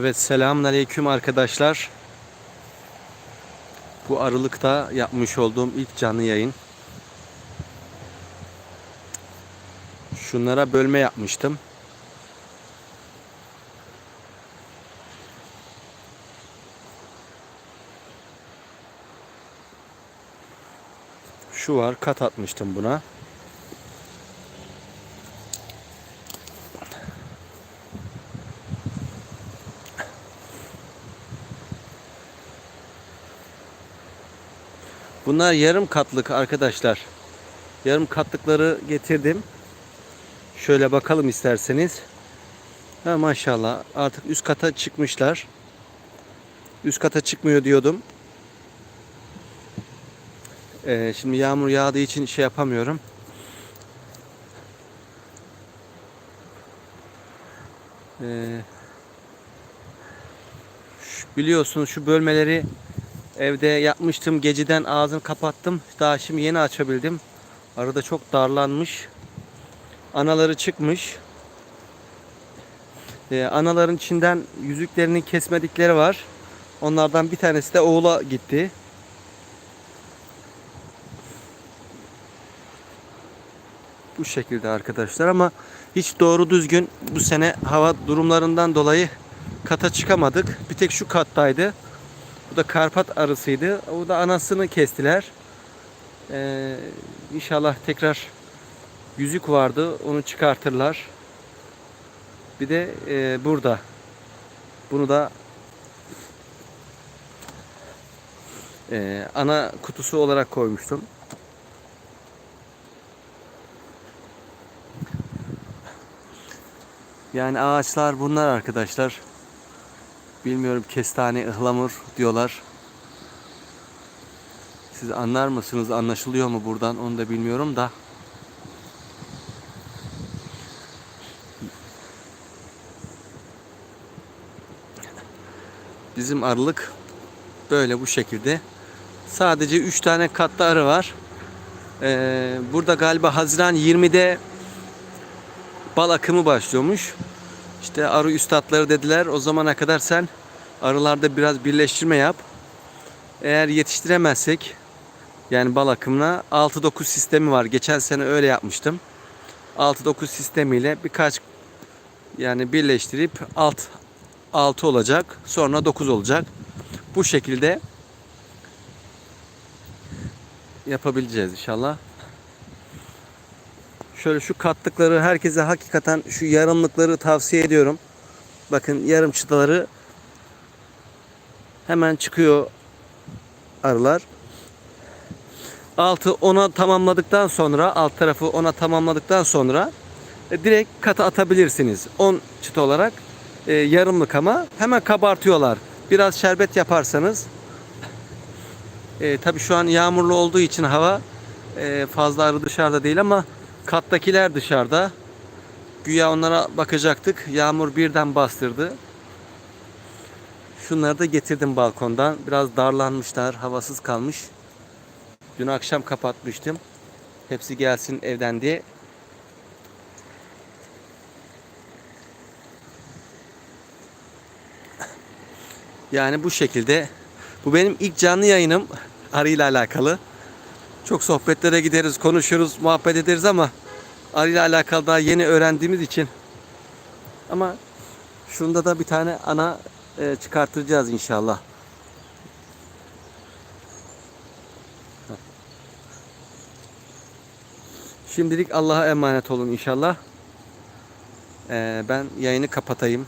Evet selamünaleyküm arkadaşlar. Bu Aralık'ta yapmış olduğum ilk canlı yayın. Şunlara bölme yapmıştım. Şu var kat atmıştım buna. Bunlar yarım katlık arkadaşlar. Yarım katlıkları getirdim. Şöyle bakalım isterseniz. Ha maşallah artık üst kata çıkmışlar. Üst kata çıkmıyor diyordum. Ee, şimdi yağmur yağdığı için şey yapamıyorum. Ee, biliyorsunuz şu bölmeleri Evde yapmıştım. Geceden ağzını kapattım. Daha şimdi yeni açabildim. Arada çok darlanmış. Anaları çıkmış. Ee, anaların içinden yüzüklerini kesmedikleri var. Onlardan bir tanesi de oğula gitti. Bu şekilde arkadaşlar ama hiç doğru düzgün bu sene hava durumlarından dolayı kata çıkamadık. Bir tek şu kattaydı. Bu da Karpat arısıydı. O da anasını kestiler. Ee, inşallah tekrar yüzük vardı. Onu çıkartırlar. Bir de e, burada. Bunu da e, ana kutusu olarak koymuştum. Yani ağaçlar bunlar arkadaşlar. Bilmiyorum kestane, ıhlamur diyorlar. Siz anlar mısınız? Anlaşılıyor mu buradan? Onu da bilmiyorum da. Bizim arılık böyle bu şekilde. Sadece 3 tane katlı arı var. Ee, burada galiba Haziran 20'de bal akımı başlıyormuş. İşte arı üstadları dediler o zamana kadar sen arılarda biraz birleştirme yap. Eğer yetiştiremezsek yani bal akımına 6-9 sistemi var. Geçen sene öyle yapmıştım. 6-9 sistemiyle birkaç yani birleştirip alt 6 olacak. Sonra 9 olacak. Bu şekilde yapabileceğiz inşallah. Şöyle şu katlıkları herkese hakikaten şu yarımlıkları tavsiye ediyorum. Bakın yarım çıtaları hemen çıkıyor arılar. Altı ona tamamladıktan sonra alt tarafı ona tamamladıktan sonra e, direkt kata atabilirsiniz. 10 çıta olarak e, yarımlık ama hemen kabartıyorlar. Biraz şerbet yaparsanız e, tabi şu an yağmurlu olduğu için hava e, fazla arı dışarıda değil ama kattakiler dışarıda. Güya onlara bakacaktık. Yağmur birden bastırdı. Şunları da getirdim balkondan. Biraz darlanmışlar, havasız kalmış. Dün akşam kapatmıştım. Hepsi gelsin evden diye. Yani bu şekilde. Bu benim ilk canlı yayınım arıyla alakalı. Çok sohbetlere gideriz, konuşuruz, muhabbet ederiz ama arıyla alakalı daha yeni öğrendiğimiz için. Ama şunda da bir tane ana e, çıkartacağız inşallah. Şimdilik Allah'a emanet olun inşallah. E, ben yayını kapatayım.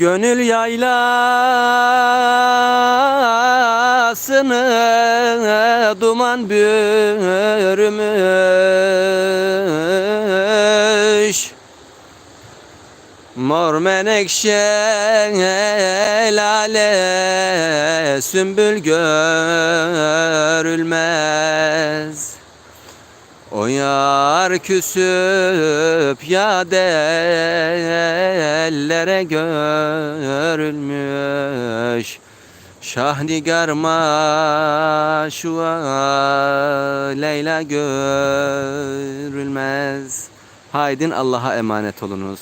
Gönül yaylasını duman bürümüş. Mor menekşe lale sümbül görülmez o yar küsüp ya ellere görülmüş Şahnigar maşua Leyla görülmez Haydin Allah'a emanet olunuz.